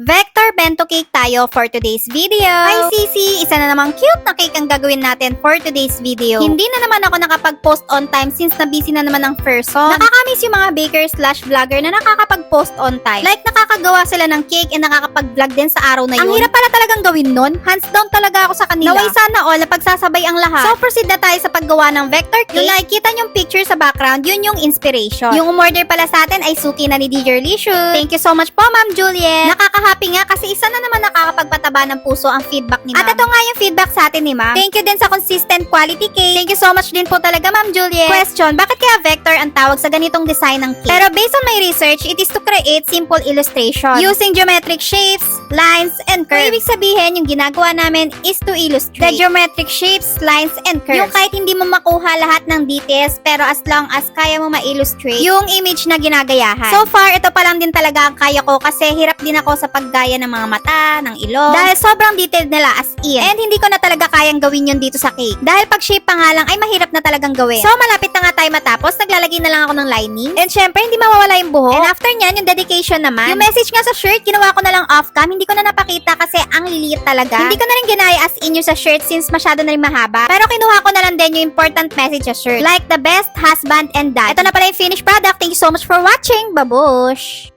Vector bento cake tayo for today's video. Hi Sisi! Isa na namang cute na cake ang gagawin natin for today's video. Hindi na naman ako nakapag-post on time since na busy na naman ang person. Nakakamiss yung mga baker slash vlogger na nakakapag-post on time. Like nakakagawa sila ng cake and nakakapag-vlog din sa araw na yun. Ang hirap pala talagang gawin nun. Hands down talaga ako sa kanila. Naway sana all na pagsasabay ang lahat. So proceed na tayo sa paggawa ng vector cake. Yung nakikita niyong picture sa background, yun yung inspiration. Yung umorder pala sa atin ay suki na ni DJ Licious. Thank you so much po, Ma'am Juliet. Nakaka-happy nga kasi isa na naman nakakapagpataba ng puso ang feedback ni Ma'am. At ito nga yung feedback sa atin ni Ma'am. Thank you din sa consistent quality cake. Thank you so much din po talaga, Ma'am Juliet. Question, bakit kaya vector ang tawag sa ganitong design ng cake? Pero based on my research, it is to create simple illustration using geometric shapes, lines, and curves. So, ibig sabihin, yung ginagawa namin is to illustrate the geometric shapes, lines, and curves. Yung kahit hindi mo makuha lahat ng details, pero as long as kaya mo ma-illustrate yung image na ginagayahan. So far, ito pa lang din talaga ang kaya ko kasi hirap din ako sa paggaya ng mga mata, ng ilong. Dahil sobrang detailed nila as in. And hindi ko na talaga kayang gawin yun dito sa cake. Dahil pag shape pa nga lang ay mahirap na talagang gawin. So malapit na nga tayo matapos, naglalagay na lang ako ng lining. And syempre, hindi mawawala yung buhok. And after nyan, yung dedication naman. Yung message nga sa shirt, ginawa ko na lang off cam. Hindi ko na napakita kasi ang liliit talaga. Hindi ko na rin ginaya as in yung sa shirt since masyado na rin mahaba. Pero kinuha ko na lang din yung important message sa shirt. Like the best husband and dad. Ito na pala yung finished product. Thank you so much for watching. Babush!